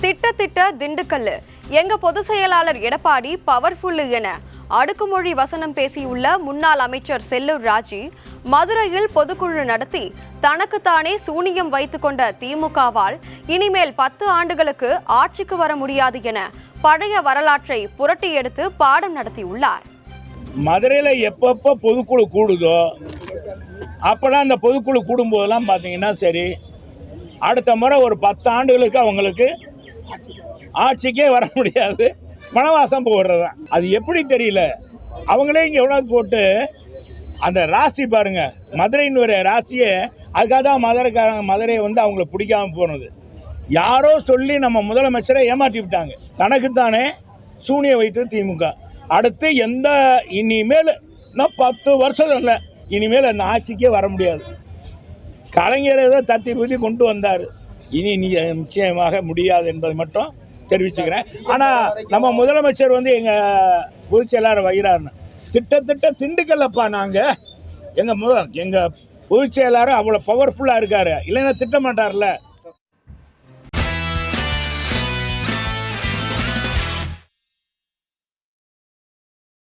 திட்ட திட்ட திண்டுக்கல் எங்க பொதுச் செயலாளர் எடப்பாடி பவர்ஃபுல்லு என அடுக்குமொழி வசனம் பேசியுள்ள முன்னாள் அமைச்சர் செல்லூர் ராஜி மதுரையில் பொதுக்குழு நடத்தி தனக்குத்தானே சூனியம் வைத்துக்கொண்ட திமுகவால் இனிமேல் பத்து ஆண்டுகளுக்கு ஆட்சிக்கு வர முடியாது என பழைய வரலாற்றை புரட்டி எடுத்து பாடம் நடத்தியுள்ளார். மதுரையில் எப்பப்போ பொதுக்குழு கூடுதோ அப்போலாம் அந்த பொதுக்குழு கூடும்போதெல்லாம் பார்த்தீங்கன்னா சரி அடுத்த முறை ஒரு பத்து ஆண்டுகளுக்கு அவங்களுக்கு ஆட்சிக்கே வர முடியாது. வனவாசம் போடுறது தான் அது எப்படி தெரியல? அவங்களே இங்கே எவ்வளோ போட்டு அந்த ராசி பாருங்க மதுரைன்னு ஒரு ராசியை அதுக்காக தான் மதுரைக்காரங்க மதுரையை வந்து அவங்கள பிடிக்காம போனது. யாரோ சொல்லி நம்ம முதலமைச்சரை ஏமாற்றி விட்டாங்க. தனக்குத்தானே சூனிய வைத்து திமுக. அடுத்து எந்த இனிமேல் இன்னும் பத்து வருஷம் இல்லை. இனிமேல் அந்த ஆட்சிக்கே வர முடியாது. கலைஞர் ஏதோ தத்தி புத்தி கொண்டு வந்தார். இனி நீ நிச்சயமாக முடியாது என்பதை மட்டும் தெரிவிச்சுக்கிறேன். ஆனால் நம்ம முதலமைச்சர் வந்து எங்கள் பொதுச் செயலாளர் வைகிறாருன்னு திட்டத்திட்ட திண்டுக்கல்லப்பா நாங்கள் எங்கள் முத எங்கள் பொதுச் செயலாளர் அவ்வளோ பவர்ஃபுல்லாக இருக்கார். இல்லைன்னா திட்ட மாட்டார்ல.